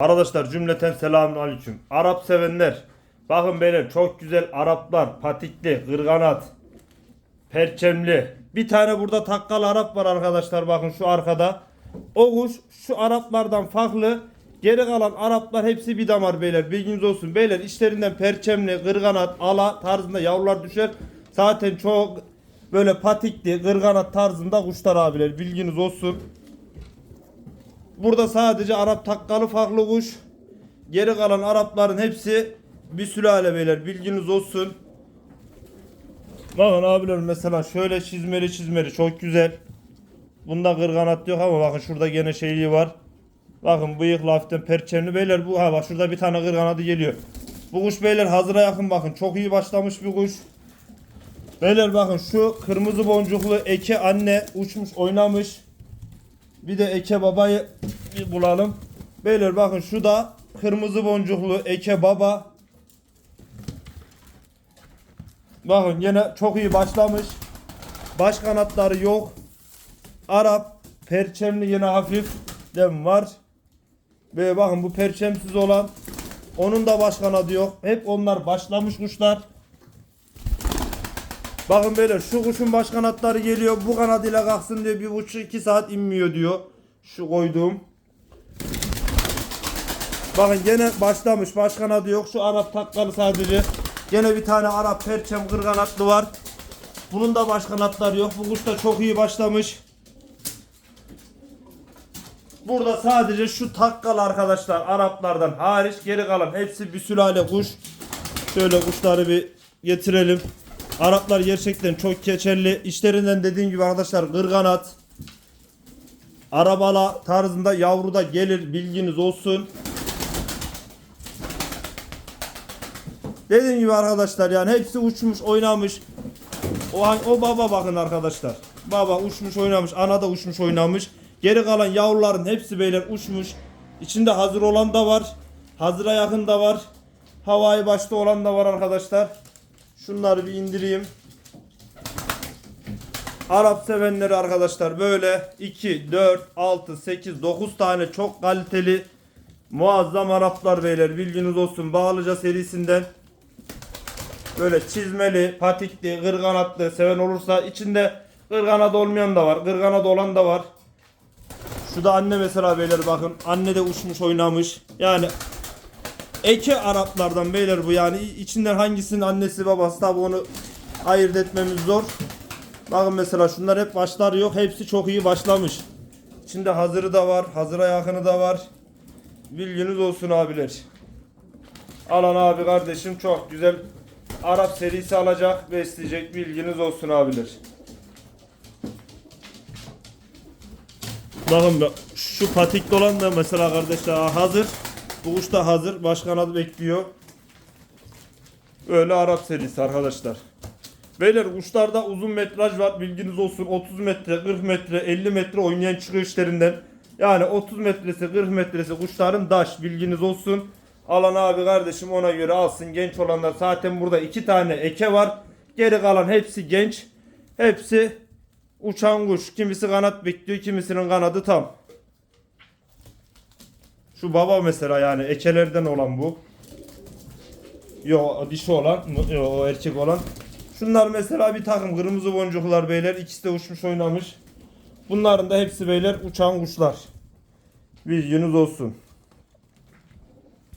Arkadaşlar cümleten selamun aleyküm. Arap sevenler. Bakın beyler çok güzel Araplar. Patikli, kırganat, perçemli. Bir tane burada takkalı Arap var arkadaşlar bakın şu arkada. O kuş şu Araplardan farklı. Geri kalan Araplar hepsi bir damar beyler. Bilginiz olsun. Beyler işlerinden perçemli, kırganat, ala tarzında yavrular düşer. Zaten çok böyle patikli, kırganat tarzında kuşlar abiler. Bilginiz olsun. Burada sadece Arap takkalı farklı kuş. Geri kalan Arapların hepsi bir sülale beyler. Bilginiz olsun. Bakın abiler mesela şöyle çizmeli çizmeli çok güzel. Bunda kırganat yok ama bakın şurada gene şeyliği var. Bakın bıyıklı hafiften perçemli beyler bu ha bak şurada bir tane kırganadı geliyor. Bu kuş beyler hazıra yakın bakın çok iyi başlamış bir kuş. Beyler bakın şu kırmızı boncuklu eke anne uçmuş oynamış. Bir de eke babayı bir bulalım. Beyler bakın şu da kırmızı boncuklu eke baba. Bakın yine çok iyi başlamış. Baş kanatları yok. Arap perçemli yine hafif dem var. Ve bakın bu perçemsiz olan onun da baş kanadı yok. Hep onlar başlamış kuşlar. Bakın beyler şu kuşun baş kanatları geliyor. Bu kanadıyla kalksın diyor. Bir buçuk iki saat inmiyor diyor. Şu koyduğum. Bakın gene başlamış. Baş kanadı yok. Şu Arap takkalı sadece. Gene bir tane Arap perçem kır kanatlı var. Bunun da baş kanatları yok. Bu kuş da çok iyi başlamış. Burada sadece şu takkalı arkadaşlar Araplardan hariç geri kalan hepsi bir sülale kuş. Şöyle kuşları bir getirelim. Araplar gerçekten çok keçerli. İşlerinden dediğim gibi arkadaşlar kırganat, arabala tarzında yavru da gelir bilginiz olsun. Dediğim gibi arkadaşlar yani hepsi uçmuş oynamış. O, o baba bakın arkadaşlar. Baba uçmuş oynamış. Ana da uçmuş oynamış. Geri kalan yavruların hepsi beyler uçmuş. İçinde hazır olan da var. Hazıra yakın da var. Havai başta olan da var arkadaşlar. Şunları bir indireyim. Arap sevenleri arkadaşlar böyle 2, 4, 6, 8, 9 tane çok kaliteli muazzam Araplar beyler bilginiz olsun. Bağlıca serisinden böyle çizmeli, patikli, kırganatlı seven olursa içinde kırganat olmayan da var. Kırganat olan da var. Şu da anne mesela beyler bakın. Anne de uçmuş oynamış. Yani eke Araplardan beyler bu yani içinden hangisinin annesi babası tabi onu ayırt etmemiz zor. Bakın mesela şunlar hep başları yok. Hepsi çok iyi başlamış. İçinde hazırı da var. Hazıra yakını da var. Bilginiz olsun abiler. Alan abi kardeşim çok güzel Arap serisi alacak, besleyecek bilginiz olsun abiler. Bakın bak, şu patikli olan da mesela kardeşler hazır. Kuş da hazır. Başkan adı bekliyor. Öyle Arap serisi arkadaşlar. Beyler kuşlarda uzun metraj var. Bilginiz olsun. 30 metre, 40 metre, 50 metre oynayan çıkıyor. Yani 30 metresi, 40 metresi kuşların daş. Bilginiz olsun. Alan abi kardeşim ona göre alsın. Genç olanlar zaten burada iki tane eke var. Geri kalan hepsi genç. Hepsi uçan kuş. Kimisi kanat bekliyor, kimisinin kanadı tam. Şu baba mesela yani ekelerden olan bu. Yo dişi olan, yo erkek olan. Şunlar mesela bir takım kırmızı boncuklar beyler. İkisi de uçmuş oynamış. Bunların da hepsi beyler uçan kuşlar. Bilginiz olsun.